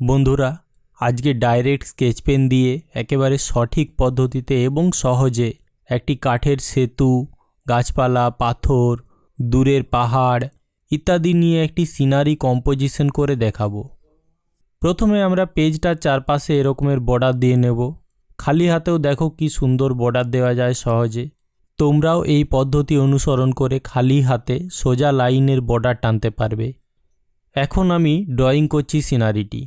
বন্ধুরা, আজকে direct sketch pen দিয়ে একেবারে সঠিক পদ্ধতিতে এবং সহজে একটি কাঠের সেতু, গাছপালা, পাথর, দূরের পাহাড় ইত্যাদি নিয়ে একটি সিনারি কম্পোজিশন করে দেখাবো। প্রথমে আমরা পেজটার চারপাশে এরকমের বর্ডার দিয়ে নেব। খালি হাতেও দেখো কি সুন্দর বর্ডার দেওয়া যায় সহজে। তোমরাও এই পদ্ধতি অনুসরণ করে খালি হাতে সোজা লাইনের বর্ডার টানতে পারবে। এখন আমি ড্রয়িং করছি সিনারিটি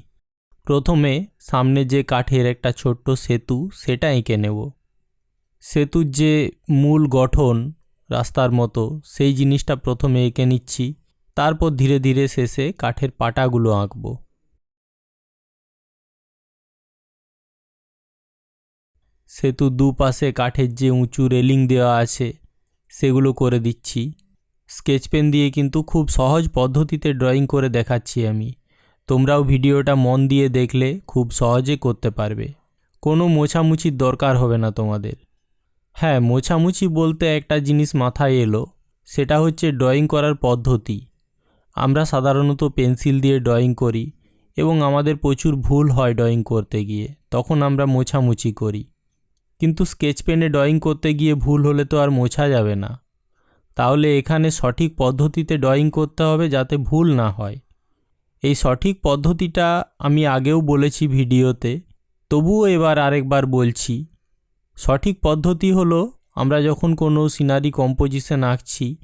প্রথমে সামনে যে কাঠের একটা ছোট্ট সেতু সেটা এঁকে নেব। সেতুর যে মূল গঠন রাস্তার মতো, সেই জিনিসটা প্রথমে এঁকে নিচ্ছি। তারপর ধীরে ধীরে শেষে কাঠের পাটাগুলো আঁকবো। সেতুর দুপাশে কাঠের যে উঁচু রেলিং দেওয়া আছে, সেগুলো করে দিচ্ছি। স্কেচ পেন দিয়ে কিন্তু খুব সহজ পদ্ধতিতে ড্রয়িং করে দেখাচ্ছি আমি। তোমরাও ভিডিওটা মন দিয়ে দেখলে খুব সহজে করতে পারবে। কোনো মোছামুছির দরকার হবে না তোমাদের। হ্যাঁ মোছামুছি বলতে একটা জিনিস মাথায় এলো, সেটা হচ্ছে ড্রয়িং করার পদ্ধতি। আমরা সাধারণত পেন্সিল দিয়ে ড্রয়িং করি এবং আমাদের প্রচুর ভুল হয় ড্রয়িং করতে গিয়ে, তখন আমরা মোছামুছি করি। কিন্তু স্কেচ পেনে ড্রয়িং করতে গিয়ে ভুল হলে তো আর মোছা যাবে না। তাহলে এখানে সঠিক পদ্ধতিতে ড্রয়িং করতে হবে যাতে ভুল না হয়। এই সঠিক পদ্ধতিটা আমি আগেও বলেছি ভিডিওতে, তবুও এবার আরেকবার বলছি। সঠিক পদ্ধতি হলো, আমরা যখন কোনো সিনারি কম্পোজিশন আঁকছি,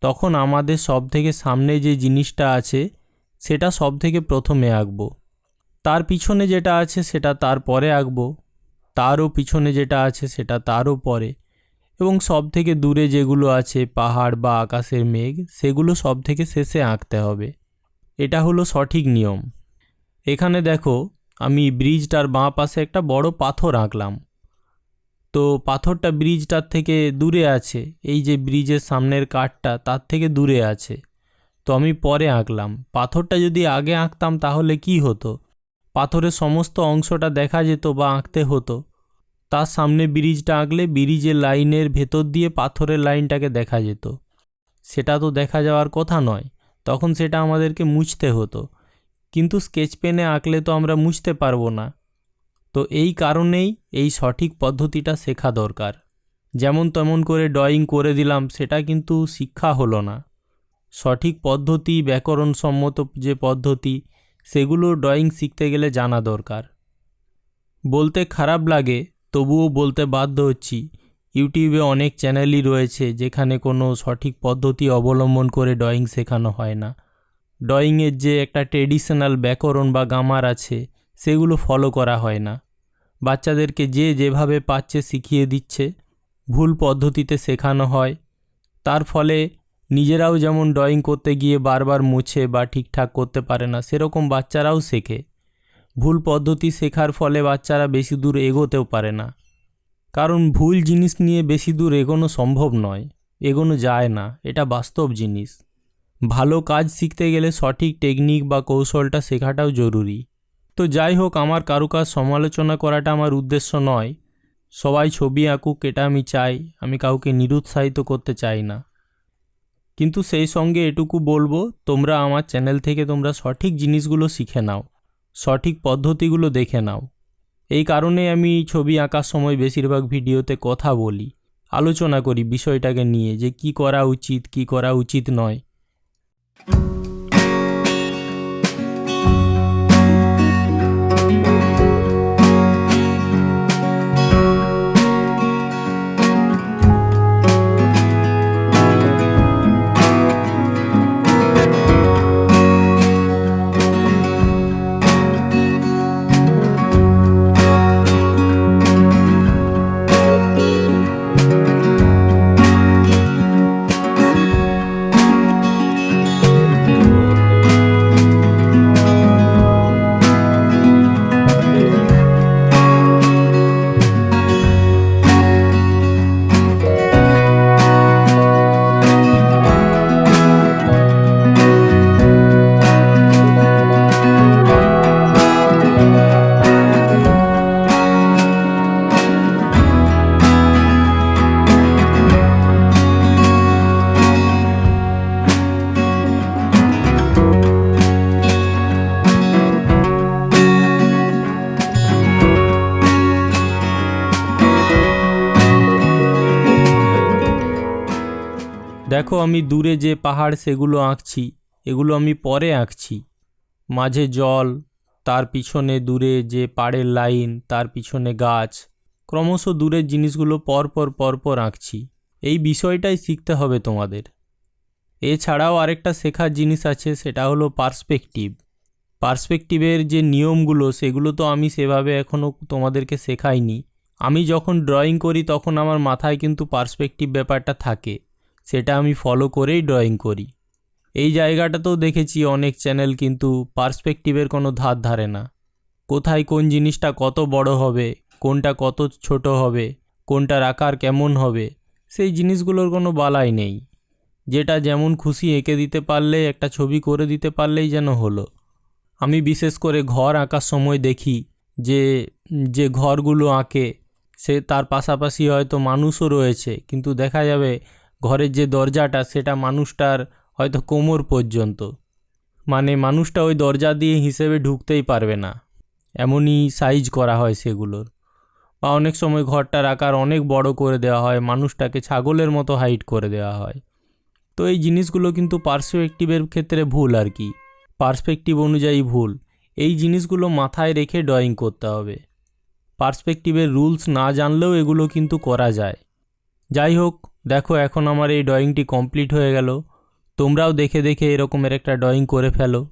তখন আমাদের সব থেকে সামনে যে জিনিসটা আছে, সেটা সব থেকে প্রথমে আঁকবো। তার পিছনে যেটা আছে, সেটা তার পরে আঁকবো। তারও পিছনে যেটা আছে, সেটা তারও পরে। এবং সব থেকে দূরে যেগুলো আছে, পাহাড় বা আকাশের মেঘ, সেগুলো সব থেকে শেষে আঁকতে হবে। এটা হলো সঠিক নিয়ম। এখানে দেখো, আমি ব্রিজটার বাঁ পাশে একটা বড় পাথর আঁকলাম। তো পাথরটা ব্রিজটার থেকে দূরে আছে, এই যে ব্রিজের সামনের কাঠটা তার থেকে দূরে আছে। তো আমি পরে আঁকলাম। পাথরটা যদি আগে আঁকতাম তাহলে কি হতো? পাথরের সমস্ত অংশটা দেখা যেত বা আঁকতে হতো। তার সামনে ব্রিজটা আঁকলে ব্রিজের লাইনের ভেতর দিয়ে পাথরের লাইনটাকে দেখা যেত। সেটা তো দেখা যাওয়ার কথা নয়। তখন সেটা আমাদেরকে মুছতে হতো। কিন্তু স্কেচ পেনে আঁকলে তো আমরা মুছতে পারব না। তো এই কারণেই এই সঠিক পদ্ধতিটা শেখা দরকার। যেমন তেমন করে ড্রয়িং করে দিলাম, সেটা কিন্তু শিক্ষা হলো না। সঠিক পদ্ধতি, ব্যাকরণসম্মত যে পদ্ধতি, সেগুলো ড্রয়িং শিখতে গেলে জানা দরকার। বলতে খারাপ লাগে, তবুও বলতে বাধ্য হচ্ছি। ইউটিউবে অনেক চ্যানেলই রয়েছে যেখানে কোনো সঠিক পদ্ধতি অবলম্বন করে ড্রয়িং শেখানো হয় না। ড্রয়িংয়ের যে একটা ট্রেডিশনাল ব্যাকরণ বা গামার আছে, সেগুলো ফলো করা হয় না। বাচ্চাদেরকে যে যেভাবে পাচ্ছে শিখিয়ে দিচ্ছে, ভুল পদ্ধতিতে শেখানো হয়। তার ফলে নিজেরাও যেমন ড্রয়িং করতে গিয়ে বারবার মুছে বা ঠিকঠাক করতে পারে না, সেরকম বাচ্চারাও শেখে। ভুল পদ্ধতি শেখার ফলে বাচ্চারা বেশি দূর এগোতেও পারে না। কারণ ভুল জিনিস নিয়ে বেশি দূর এগোনো সম্ভব নয়। এগোনো যায় না, এটা বাস্তব জিনিস। ভালো কাজ শিখতে গেলে সঠিক টেকনিক বা কৌশলটা শেখাটাও জরুরি। তো যাই হোক, আমার কারুকাজ সমালোচনা করাটা আমার উদ্দেশ্য নয়। সবাই ছবি আঁকুক, এটা আমি চাই, আমি কাউকে নিরুৎসাহিত করতে চাই না। কিন্তু সেই সঙ্গে এটুকু বলব, তোমরা আমার চ্যানেল থেকে তোমরা সঠিক জিনিসগুলো শিখে নাও, সঠিক পদ্ধতিগুলো দেখে নাও। এই কারণে আমি ছবি আঁকার সময় বেশিরভাগ ভিডিওতে কথা বলি, আলোচনা করি বিষয়টাকে নিয়ে যে কি করা উচিত, কি করা উচিত নয়। দেখো আমি দূরে যে পাহাড় সেগুলো আঁকছি, এগুলো আমি পরে আঁকছি। মাঝে জল, তার পিছনে দূরে যে পাড়ের লাইন, তার পিছনে গাছ, ক্রমশ দূরের জিনিসগুলো পরপর পরপর আঁকছি। এই বিষয়টাই শিখতে হবে তোমাদের। এছাড়াও আরেকটা শেখার জিনিস আছে, সেটা হলো পার্সপেক্টিভ। পার্সপেক্টিভের যে নিয়মগুলো, সেগুলো তো আমি সেভাবে এখনও তোমাদেরকে শেখাইনি। আমি যখন ড্রয়িং করি, তখন আমার মাথায় কিন্তু পার্সপেক্টিভ ব্যাপারটা থাকে। সেটা আমি ফলো করেই ড্রয়িং করি। এই জায়গাটাতেও দেখেছি অনেক চ্যানেল কিন্তু পার্সপেক্টিভের কোনো ধার ধারে না। কোথায় কোন জিনিসটা কত বড় হবে, কোনটা কত ছোট হবে, কোনটার আকার কেমন হবে, সেই জিনিসগুলোর কোনো বালাই নেই। যেটা যেমন খুশি এঁকে দিতে পারলে, একটা ছবি করে দিতে পারলেই যেন হলো। আমি বিশেষ করে ঘর আঁকার সময় দেখি যে যে ঘরগুলো আঁকে, সে তার পাশাপাশি হয়তো মানুষও রয়েছে, কিন্তু দেখা যাবে ঘরের যে দরজাটা, সেটা মানুষটার হয়তো কোমর পর্যন্ত। মানে মানুষটা ওই দরজা দিয়ে হিসেবে ঢুকতেই পারবে না। এমনই সাইজ করা হয় সেগুলোর। বা অনেক সময় ঘরটার আকার অনেক বড় করে দেওয়া হয়, মানুষটাকে ছাগলের মতো হাইট করে দেওয়া হয়। তো এই জিনিসগুলো কিন্তু পার্সপেক্টিভের ক্ষেত্রে ভুল আর কি। পার্সপেক্টিভ অনুযায়ী ভুল। এই জিনিসগুলো মাথায় রেখে ড্রয়িং করতে হবে। পার্সপেক্টিভের রুলস না জানলেও এগুলো কিন্তু করা যায়। যাই হোক দেখো এখন আমার এই ড্রয়িংটি কমপ্লিট হয়ে গেল। তোমরাও দেখে দেখে এরকমের একটা ড্রয়িং করে ফেলো।